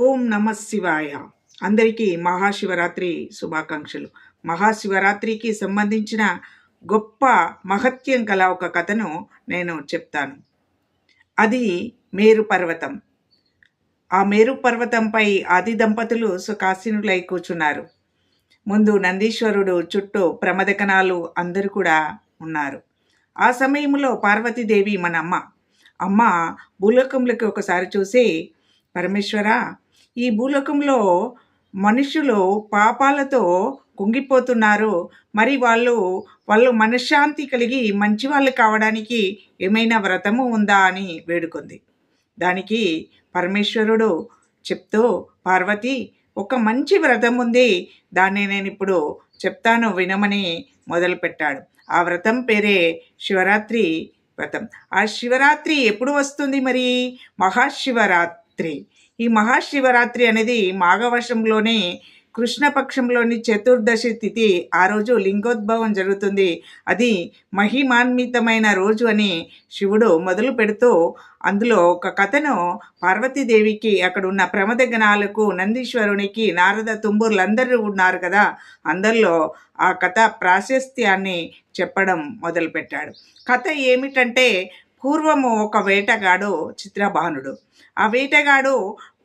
ఓం నమ శివాయ. అందరికీ మహాశివరాత్రి శుభాకాంక్షలు. మహాశివరాత్రికి సంబంధించిన గొప్ప మహత్యం కల ఒక కథను నేను చెప్తాను. అది మేరు పర్వతం. ఆ మేరు పర్వతంపై ఆది దంపతులు సుఖాసీనులై కూర్చున్నారు. ముందు నందీశ్వరుడు చుట్టూ ప్రమదకణాలు అందరూ కూడా ఉన్నారు. ఆ సమయంలో పార్వతీదేవి మన అమ్మ. అమ్మ భూలోకంలోకి ఒకసారి చూసి పరమేశ్వర ఈ భూలోకంలో మనుషులు పాపాలతో కుంగిపోతున్నారు. మరి వాళ్ళు వాళ్ళు మనశ్శాంతి కలిగి మంచి వాళ్ళు కావడానికి ఏమైనా వ్రతము ఉందా అని వేడుకుంది. దానికి పరమేశ్వరుడు చెప్తూ పార్వతి ఒక మంచి వ్రతం ఉంది. దాన్ని నేను ఇప్పుడు చెప్తాను వినమని మొదలుపెట్టాడు. ఆ వ్రతం పేరే శివరాత్రి వ్రతం. ఆ శివరాత్రి ఎప్పుడు వస్తుంది మరి? మహాశివరాత్రి. ఈ మహాశివరాత్రి అనేది మాఘవర్షంలోనే కృష్ణపక్షంలోని చతుర్దశి తిథి ఆ రోజు లింగోద్భవం జరుగుతుంది. అది మహిమాన్వితమైన రోజు అని శివుడు మొదలు పెడుతూ అందులో ఒక కథను పార్వతీదేవికి అక్కడ ఉన్న ప్రమద గణాలకు నందీశ్వరునికి నారద తుంబూర్లందరూ ఉన్నారు కదా అందరిలో ఆ కథ ప్రాశస్త్యాన్ని చెప్పడం మొదలుపెట్టాడు. కథ ఏమిటంటే పూర్వము ఒక వేటగాడు చిత్రభానుడు ఆ వేటగాడు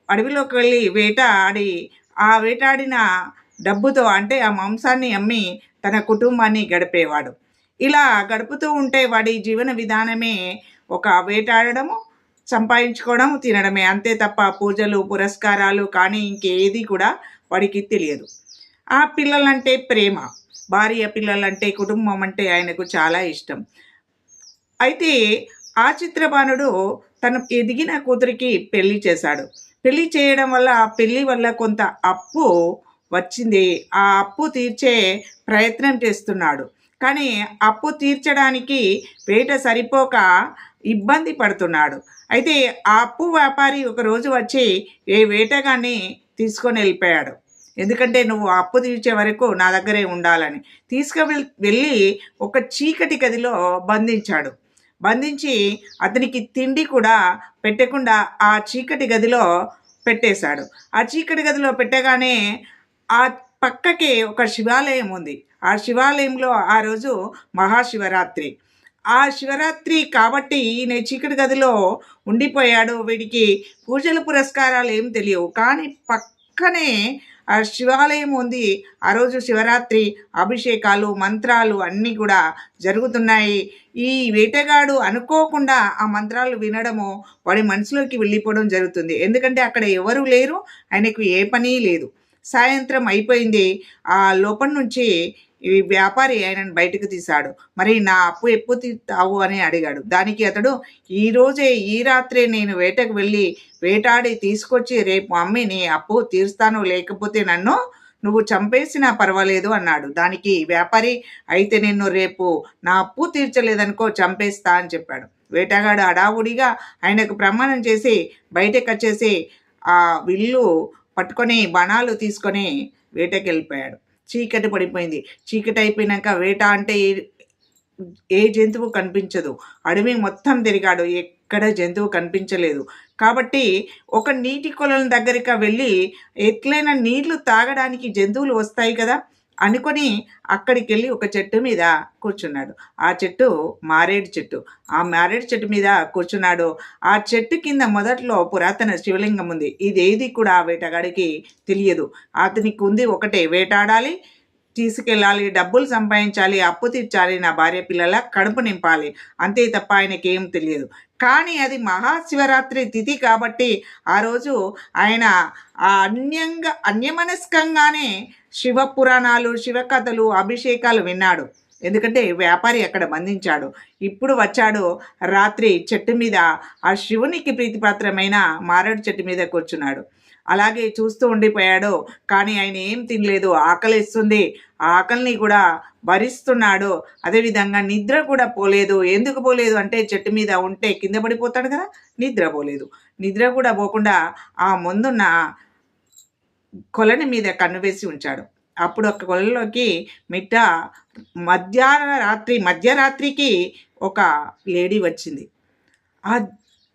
అడవిలోకి వెళ్ళి వేట ఆడి ఆ వేటాడిన డబ్బుతో అంటే ఆ మాంసాన్ని అమ్మి తన కుటుంబాన్ని గడిపేవాడు. ఇలా గడుపుతూ ఉంటే వాడి జీవన విధానమే ఒక వేటాడడము సంపాదించుకోవడం తినడమే. అంతే తప్ప పూజలు పురస్కారాలు కానీ ఇంకేది కూడా వాడికి తెలియదు. ఆ పిల్లలంటే ప్రేమ. భార్య పిల్లలంటే కుటుంబం అంటే ఆయనకు చాలా ఇష్టం. అయితే ఆ చిత్రబాణుడు తను ఎదిగిన కూతురికి పెళ్ళి చేశాడు. పెళ్ళి చేయడం వల్ల ఆ పెళ్ళి వల్ల కొంత అప్పు వచ్చింది. ఆ అప్పు తీర్చే ప్రయత్నం చేస్తున్నాడు. కానీ అప్పు తీర్చడానికి వేట సరిపోక ఇబ్బంది పడుతున్నాడు. అయితే ఆ అప్పు వ్యాపారి ఒకరోజు వచ్చి ఏ వేటగాన్ని తీసుకొని వెళ్ళిపోయాడు. ఎందుకంటే నువ్వు అప్పు తీర్చే వరకు నా దగ్గరే ఉండాలని. తీసుకు వెళ్ళి ఒక చీకటి గదిలో బంధించాడు. బంధించి అతనికి తిండి కూడా పెట్టకుండా ఆ చీకటి గదిలో పెట్టేశాడు. ఆ చీకటి గదిలో పెట్టగానే ఆ పక్కకి ఒక శివాలయం ఉంది. ఆ శివాలయంలో ఆ రోజు మహాశివరాత్రి. ఆ శివరాత్రి కాబట్టి ఈయన చీకటి గదిలో ఉండిపోయాడు. వీడికి పూజలు పురస్కారాలు ఏం తెలియవు. కానీ పక్కనే శివాలయం ఉంది. ఆ రోజు శివరాత్రి అభిషేకాలు మంత్రాలు అన్నీ కూడా జరుగుతున్నాయి. ఈ వేటగాడు అనుకోకుండా ఆ మంత్రాలు వినడము వాడి మనసులోకి వెళ్ళిపోవడం జరుగుతుంది. ఎందుకంటే అక్కడ ఎవరు లేరు ఆయనకు ఏ పని లేదు. సాయంత్రం అయిపోయింది. ఆ లోపల నుంచి ఈ వ్యాపారి ఆయనను బయటకు తీశాడు. మరి నా అప్పు ఎప్పుడు తీస్తావు? అని అడిగాడు. దానికి అతడు ఈరోజే ఈ రాత్రే నేను వేటకు వెళ్ళి వేటాడి తీసుకొచ్చి రేపు అమ్మి నీ అప్పు తీరుస్తాను లేకపోతే నన్ను నువ్వు చంపేసినా పర్వాలేదు అన్నాడు. దానికి వ్యాపారి అయితే నిన్ను రేపు నా అప్పు తీర్చలేదనుకో చంపేస్తా అని చెప్పాడు. వేటగాడు అడావుడిగా ఆయనకు ప్రమాణం చేసి బయటకు వచ్చేసి ఆ విల్లు పట్టుకొని బాణాలు తీసుకొని వేటకి వెళ్ళిపోయాడు చీకటి పడిపోయింది. చీకటి అయిపోయినాక వేట అంటే ఏ- జంతువు కనిపించదు. అడవి మొత్తం తిరిగాడు. ఎక్కడ జంతువు కనిపించలేదు. కాబట్టి ఒక నీటి కొలను దగ్గరికి వెళ్ళి ఎట్లయినా నీళ్ళు తాగడానికి జంతువులు వస్తాయి కదా. అనుకొని అక్కడికి వెళ్ళి ఒక చెట్టు మీద కూర్చున్నాడు. ఆ చెట్టు మారేడు చెట్టు. ఆ మారేడు చెట్టు మీద కూర్చున్నాడు. ఆ చెట్టు కింద మొదట్లో పురాతన శివలింగం ఉంది. ఇదేది కూడా వేటగాడికి తెలియదు. అతనికి ఉంది ఒకటే వేటాడాలి తీసుకెళ్ళాలి డబ్బులు సంపాదించాలి అప్పు తీర్చాలి నా భార్య పిల్లల కడుపు నింపాలి. అంతే తప్ప ఆయనకి ఏం తెలియదు. కానీ అది మహాశివరాత్రి తిథి కాబట్టి ఆ రోజు ఆయన ఆ అన్యంగా అన్యమనస్కంగానే శివ పురాణాలు శివకథలు అభిషేకాలు విన్నాడు. ఎందుకంటే వ్యాపారి అక్కడ బంధించాడు. ఇప్పుడు వచ్చాడు రాత్రి చెట్టు మీద. ఆ శివునికి ప్రీతిపాత్రమైన మారేడు చెట్టు మీద కూర్చున్నాడు. అలాగే చూస్తూ ఉండిపోయాడు. కానీ ఆయన ఏం తినలేదు. ఆకలిస్తుంది. ఆ ఆకలిని కూడా భరిస్తున్నాడు. అదేవిధంగా నిద్ర కూడా పోలేదు. ఎందుకు పోలేదు? అంటే చెట్టు మీద ఉంటే కింద పడిపోతాడు కదా? నిద్ర పోలేదు. నిద్ర కూడా పోకుండా ఆ ముందున్న కొలని మీద కన్ను వేసి ఉంచాడు. అప్పుడు ఒక కొలలోకి మిట్ట మధ్యాహ్న రాత్రి మధ్యరాత్రికి ఒక లేడీ వచ్చింది. ఆ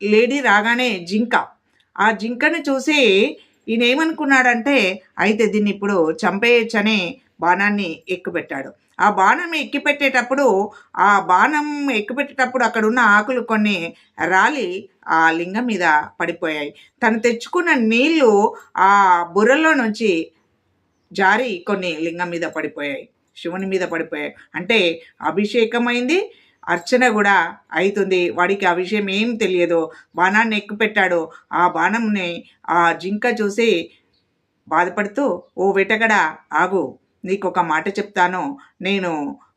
లేడీ రాగానే జింక ఆ జింకను చూసి ఈయన ఏమనుకున్నాడంటే అయితే దీన్ని ఇప్పుడు చంపేయచ్చని బాణాన్ని ఎక్కుపెట్టాడు. ఆ బాణం ఎక్కిపెట్టేటప్పుడు ఆ బాణం ఎక్కిపెట్టేటప్పుడు అక్కడ ఉన్న ఆకులు కొన్ని రాలి ఆ లింగం మీద పడిపోయాయి. తను తెచ్చుకున్న నీళ్ళు ఆ బుర్రలో నుంచి జారి కొన్ని లింగం మీద పడిపోయాయి. శివుని మీద పడిపోయాయి. అంటే అభిషేకమైంది అర్చన కూడా అవుతుంది. వాడికి ఆ విషయం ఏం తెలియదు బాణాన్ని ఎక్కుపెట్టాడు ఆ బాణంని ఆ జింక చూసి బాధపడుతూ ఓ వెటగడ ఆగు. నీకు ఒక మాట చెప్తాను. నేను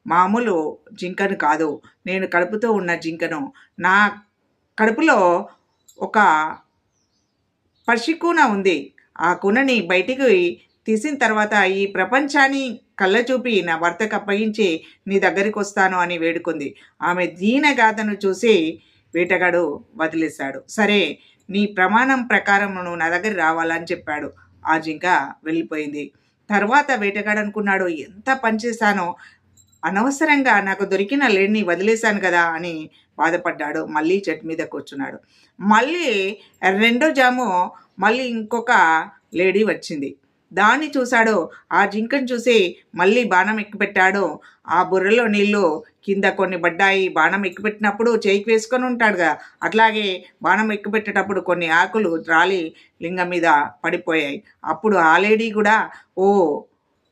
మామూలు జింకను కాదు. నేను కడుపుతో ఉన్న జింకను. నా కడుపులో ఒక పసికూన ఉంది. ఆ కూనని బయటికి తీసిన తర్వాత ఈ ప్రపంచాన్ని కళ్ళ చూపి నా భర్తకు అప్పగించి నీ దగ్గరికి వస్తాను అని వేడుకుంది. ఆమె దీనగాథను చూసి వేటగాడు వదిలేశాడు. సరే నీ ప్రమాణం ప్రకారం నువ్వు నా దగ్గర రావాలని చెప్పాడు. ఆ జింక వెళ్ళిపోయింది. తర్వాత వేటగాడు అనుకున్నాడు ఎంత పనిచేశానో అనవసరంగా నాకు దొరికిన లేడిని వదిలేశాను కదా అని బాధపడ్డాడు. మళ్ళీ చెట్టు మీద కూర్చున్నాడు. మళ్ళీ రెండో జాము మళ్ళీ ఇంకొక లేడీ వచ్చింది. దాన్ని చూశాడు ఆ జింకను చూసి మళ్ళీ బాణం ఎక్కిపెట్టాడో. ఆ బుర్రలో నీళ్ళు కింద కొన్ని పడ్డాయి. బాణం ఎక్కిపెట్టినప్పుడు చేయికి వేసుకొని ఉంటాడుగా. అట్లాగే బాణం ఎక్కిపెట్టేటప్పుడు కొన్ని ఆకులు రాలి లింగం మీద పడిపోయాయి. అప్పుడు ఆ లేడీ కూడా ఓ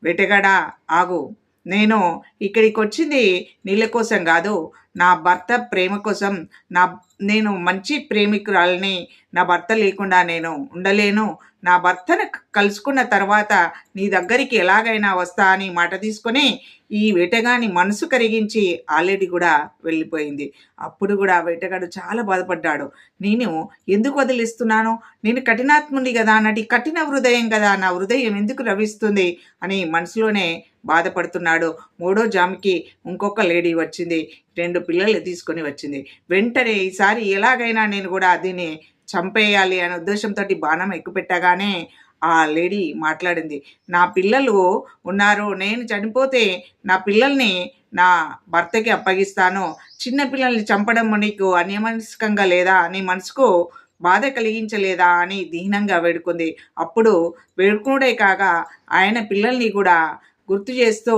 వేటగాడా ఆగు. నేను ఇక్కడికి వచ్చింది నీళ్ళ కోసం కాదు. నా భర్త ప్రేమ కోసం నా నేను మంచి ప్రేమికురాలని నా భర్త లేకుండా నేను ఉండలేను. నా భర్తను కలుసుకున్న తర్వాత నీ దగ్గరికి ఎలాగైనా వస్తా అని మాట తీసుకొని ఈ వేటగాని మనసు కరిగించి ఆల్రెడీ కూడా వెళ్ళిపోయింది. అప్పుడు కూడా వేటగాడు చాలా బాధపడ్డాడు. నేను ఎందుకు వదిలిస్తున్నాను? నేను కఠినాత్ముని కదా నాటి కఠిన హృదయం కదా నా హృదయం ఎందుకు రవిస్తుంది? అని మనసులోనే బాధపడుతున్నాడు. మూడో జామ్కి ఇంకొక లేడీ వచ్చింది. రెండు పిల్లలు తీసుకొని వచ్చింది. వెంటనే ఈసారి ఎలాగైనా నేను కూడా దీన్ని చంపేయాలి అనే ఉద్దేశంతో బాణం ఎక్కుపెట్టగానే ఆ లేడీ మాట్లాడింది నా పిల్లలు ఉన్నారు నేను చనిపోతే నా పిల్లల్ని నా భర్తకి అప్పగిస్తాను. చిన్న పిల్లల్ని చంపడం నీకు అన్యమనస్కంగా లేదా? నీ మనసుకు బాధ కలిగించలేదా? అని దీనంగా వేడుకుంది. అప్పుడు వేడుకుడే కాగా ఆయన పిల్లల్ని కూడా గుర్తు చేస్తూ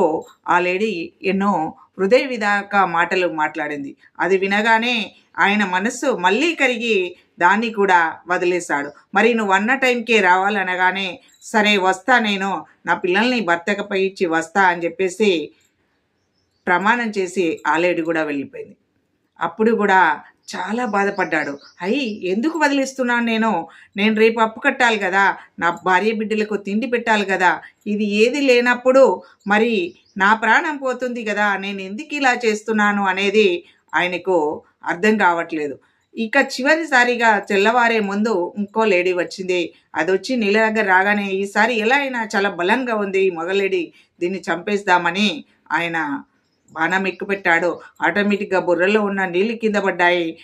ఆ లేడీ ఎన్నో హృదయ విధాక మాటలు మాట్లాడింది. అది వినగానే ఆయన మనస్సు మళ్ళీ కరిగి దాన్ని కూడా వదిలేశాడు. మరి నువ్వు అన్న టైంకే రావాలనగానే సరే వస్తా నేను నా పిల్లల్ని భర్తకపై ఇచ్చి వస్తా అని చెప్పేసి ప్రమాణం చేసి ఆ లేడీ కూడా వెళ్ళిపోయింది. అప్పుడు కూడా చాలా బాధపడ్డాడు. అయ్యి ఎందుకు వదిలిస్తున్నాను నేను? నేను రేపు అప్పు కట్టాలి కదా. నా భార్య బిడ్డలకు తిండి పెట్టాలి కదా. ఇది ఏది లేనప్పుడు మరి నా ప్రాణం పోతుంది కదా. నేను ఎందుకు ఇలా చేస్తున్నాను అనేది ఆయనకు అర్థం కావట్లేదు. ఇక చివరిసారిగా తెల్లవారే ముందు ఇంకో లేడీ వచ్చింది. అది వచ్చి నీళ్ళ దగ్గర రాగానే ఈసారి ఎలా అయినా చాలా బలంగా ఉంది ఈ మగ లేడీ. దీన్ని చంపేద్దామని ఆయన బాణం ఎక్కుపెట్టాడు. ఆటోమేటిక్గా బుర్రలో ఉన్న నీళ్ళు కింద పడ్డాయి.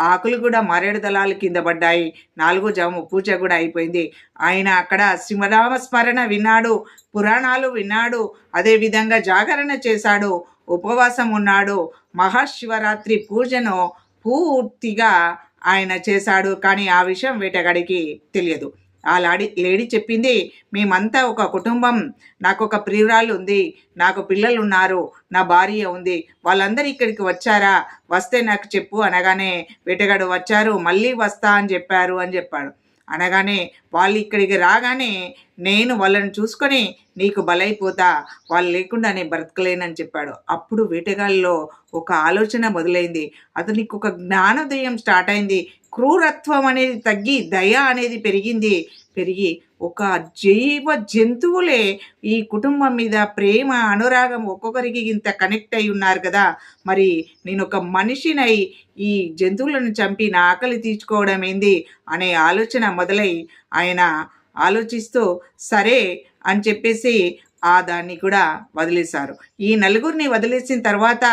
ఆకులు కూడా మారేడు దళాలు కింద పడ్డాయి. నాలుగో జాము పూజ కూడా అయిపోయింది. ఆయన అక్కడ శివనామ స్మరణ విన్నాడు. పురాణాలు విన్నాడు. అదేవిధంగా జాగరణ చేశాడు. ఉపవాసం ఉన్నాడు. మహాశివరాత్రి పూజను పూర్తిగా ఆయన చేశాడు. కానీ ఆ విషయం వేటగాడికి తెలియదు. ఆ లాడి లేడీ చెప్పింది మేమంతా ఒక కుటుంబం. నాకు ఒక ప్రియురాలు ఉంది నాకు పిల్లలు ఉన్నారు నా భార్య ఉంది. వాళ్ళందరూ ఇక్కడికి వచ్చారా? వస్తే నాకు చెప్పు. అనగానే వేటగాడు వచ్చారు. మళ్ళీ వస్తా అని చెప్పారు అని చెప్పాడు. అనగానే వాళ్ళు ఇక్కడికి రాగానే నేను వాళ్ళని చూసుకొని నీకు బలైపోతా వాళ్ళు లేకుండా నేను బ్రతకలేనని చెప్పాడు. అప్పుడు వేటగాళ్ళలో ఒక ఆలోచన మొదలైంది. అతనికి ఒక జ్ఞానోదయం స్టార్ట్ అయింది. క్రూరత్వం అనేది తగ్గి దయ అనేది పెరిగింది. పెరిగి ఒక జీవ జంతువులే ఈ కుటుంబం మీద ప్రేమ అనురాగం ఒక్కొక్కరికి ఇంత కనెక్ట్ అయి ఉన్నారు కదా. మరి నేను ఒక మనిషినై ఈ జంతువులను చంపి నా ఆకలి తీర్చుకోవడం ఏంది అనే ఆలోచన మొదలై ఆయన ఆలోచిస్తూ సరే అని చెప్పేసి ఆ దాన్ని కూడా వదిలేశారు. ఈ నలుగురిని వదిలేసిన తర్వాత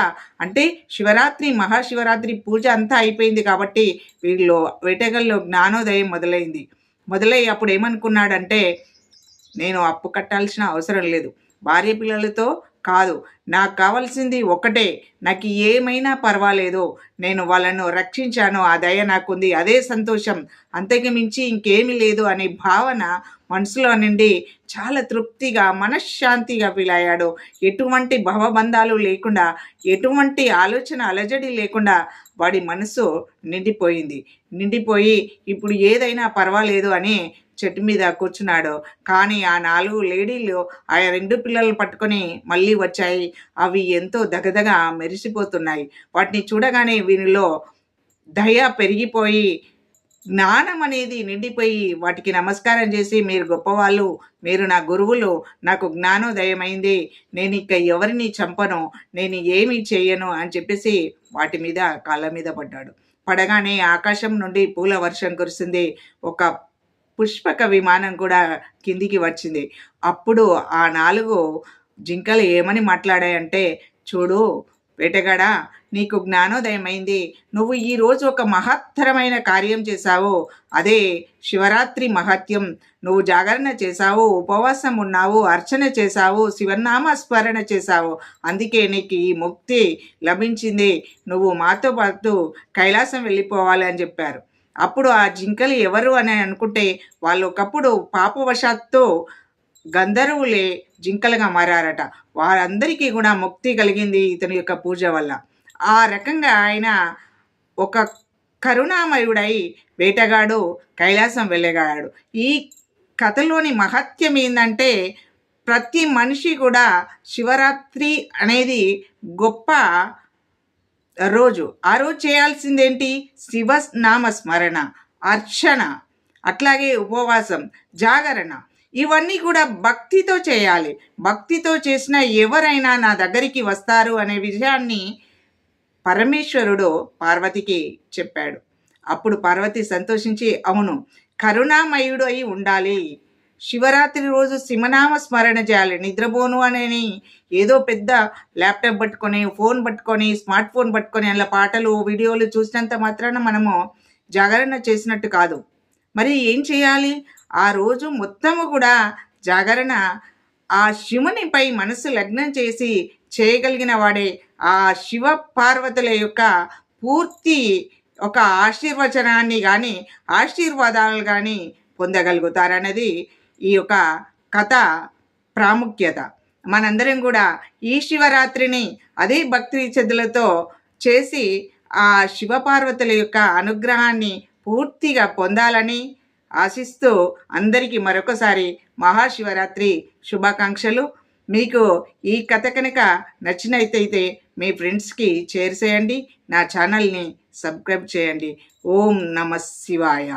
అంటే శివరాత్రి మహాశివరాత్రి పూజ అంతా అయిపోయింది కాబట్టి వీళ్ళు వేటగల్లో జ్ఞానోదయం మొదలైంది. మొదలై అప్పుడు ఏమనుకున్నాడంటే నేను అప్పు కట్టాల్సిన అవసరం లేదు. భార్య పిల్లలతో కాదు. నాకు కావాల్సింది ఒకటే నాకు ఏమైనా పర్వాలేదు నేను వాళ్ళను రక్షించాను. ఆ దయ నాకుంది. అదే సంతోషం. అంతకు మించి ఇంకేమీ లేదు అనే భావన మనసులో నుండి చాలా తృప్తిగా మనశ్శాంతిగా ఫీల్ అయ్యాడు ఎటువంటి భవబంధాలు లేకుండా ఎటువంటి ఆలోచన అలజడి లేకుండా వాడి మనసు నిండిపోయింది. నిండిపోయి ఇప్పుడు ఏదైనా పర్వాలేదు అని చెట్టు మీద కూర్చున్నాడు. కానీ ఆ నాలుగు లేడీలు ఆ రెండు పిల్లలు పట్టుకొని మళ్ళీ వచ్చాయి. అవి ఎంతో దగదగా మెరిసిపోతున్నాయి. వాటిని చూడగానే వీనిలో దయ పెరిగిపోయి జ్ఞానం అనేది నిండిపోయి వాటికి నమస్కారం చేసి మీరు గొప్పవాళ్ళు మీరు నా గురువులు నాకు జ్ఞానోదయమైంది. నేను ఇక ఎవరిని చంపను నేను ఏమి చేయను అని చెప్పేసి వాటి మీద కాళ్ళ మీద పడ్డాడు. పడగానే ఆకాశం నుండి పూల వర్షం కురిసింది. ఒక పుష్పక విమానం కూడా కిందికి వచ్చింది. అప్పుడు ఆ నాలుగు జింకలు ఏమని మాట్లాడాయంటే చూడు వేటగాడా నీకు జ్ఞానోదయమైంది. నువ్వు ఈరోజు ఒక మహత్తరమైన కార్యం చేశావు. అదే శివరాత్రి మహత్యం. నువ్వు జాగరణ చేశావు ఉపవాసం ఉన్నావు అర్చన చేశావు శివనామ స్మరణ చేశావు. అందుకే నీకు ఈ ముక్తి లభించింది. నువ్వు మాతో పాటు కైలాసం వెళ్ళిపోవాలి అని చెప్పారు. అప్పుడు ఆ జింకలు ఎవరు అని అనుకుంటే వాళ్ళు ఒకప్పుడు పాపవశాత్తు గంధర్వులే జింకలుగా మారారట. వారందరికీ కూడా ముక్తి కలిగింది ఇతని యొక్క పూజ వల్ల. ఆ రకంగా ఆయన ఒక కరుణామయుడై వేటగాడు కైలాసం వెళ్ళగాడు. ఈ కథలోని మహత్యం ఏంటంటే ప్రతి మనిషి కూడా శివరాత్రి అనేది గొప్ప రోజు. ఆ రోజు చేయాల్సిందేంటి? శివ నామ స్మరణ అర్చన అట్లాగే ఉపవాసం జాగరణ. ఇవన్నీ కూడా భక్తితో చేయాలి. భక్తితో చేసిన ఎవరైనా నా దగ్గరికి వస్తారు అనే విషయాన్ని పరమేశ్వరుడు పార్వతికి చెప్పాడు. అప్పుడు పార్వతి సంతోషించి అవును కరుణామయుడు అయి ఉండాలి. శివరాత్రి రోజు శివనామ స్మరణ చేయాలి. నిద్రపోను అని ఏదో పెద్ద ల్యాప్టాప్ పట్టుకొని ఫోన్ పట్టుకొని స్మార్ట్ ఫోన్ పట్టుకొని అలా పాటలు వీడియోలు చూసినంత మాత్రాన మనము జాగరణ చేసినట్టు కాదు. మరి ఏం చేయాలి? ఆ రోజు మొత్తము కూడా జాగరణ ఆ శివునిపై మనసు లగ్నం చేసి చేయగలిగిన వాడే ఆ శివ పార్వతుల యొక్క పూర్తి ఒక ఆశీర్వచనాన్ని కానీ ఆశీర్వాదాలు కానీ పొందగలుగుతారన్నది ఈ యొక్క కథ ప్రాముఖ్యత. మనందరం కూడా ఈ శివరాత్రిని అదే భక్తి శ్రద్ధలతో చేసి ఆ శివపార్వతుల యొక్క అనుగ్రహాన్ని పూర్తిగా పొందాలని ఆశిస్తూ అందరికీ మరొకసారి మహాశివరాత్రి శుభాకాంక్షలు. మీకు ఈ కథ కనుక నచ్చినట్టయితే మీ ఫ్రెండ్స్కి షేర్ చేయండి. నా ఛానల్ని సబ్స్క్రైబ్ చేయండి. ఓం నమ శివాయ.